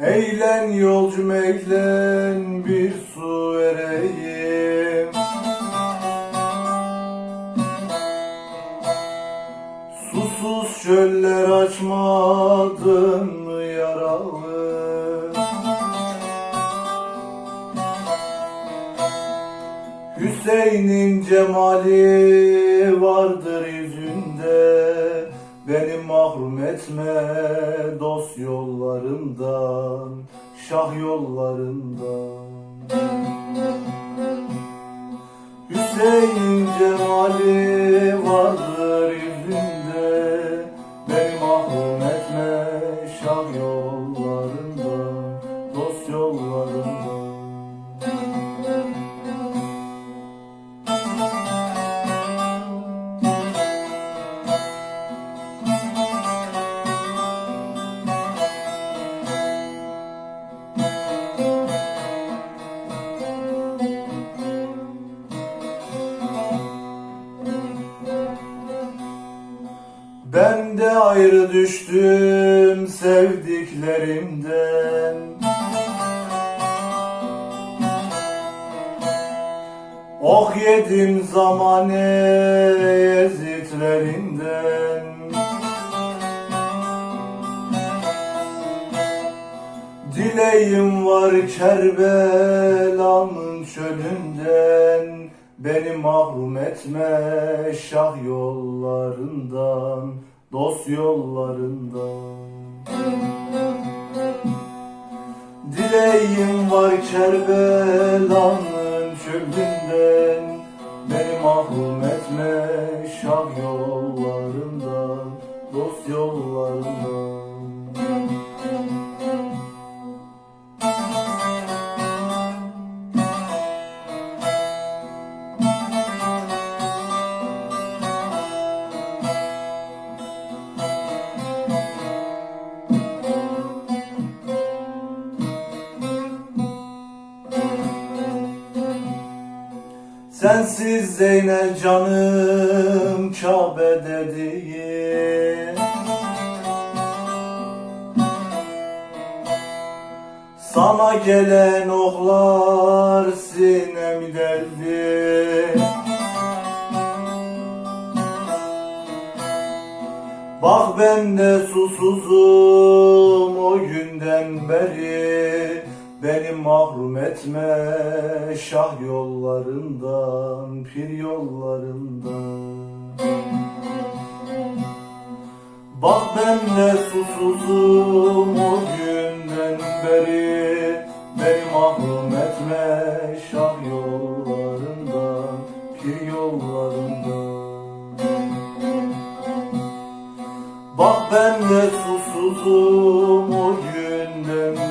Senden yolcu meylen bir su vereyim. Susuz çöller açmadın mı yaralı? Hüseyin'in cemali vardır yüzünde Beni mahrum etme dost yollarından Şah yollarından Hüseyin cemali Ben de ayrı düştüm sevdiklerimden. Ok yedim zamane ezitlerinden Dileğim var Kerbela'nın çölünden Beni mahrum etme şah yollarından Dost yollarından. Dileğim var Kerbela'nın çölünden. Beni mahrum etme şah yollarından Dost yollarından Sensiz Zeynel canım Kabe'de değil Sana gelen oklar sinemi deldi Bak ben de susuzum o günden beri Beni mahrum etme şah yollarından, pir yollarından. Bak ben de susuzum o günden beri. Beni mahrum etme şah yollarından, pir yollarından. Bak ben de susuzum o günden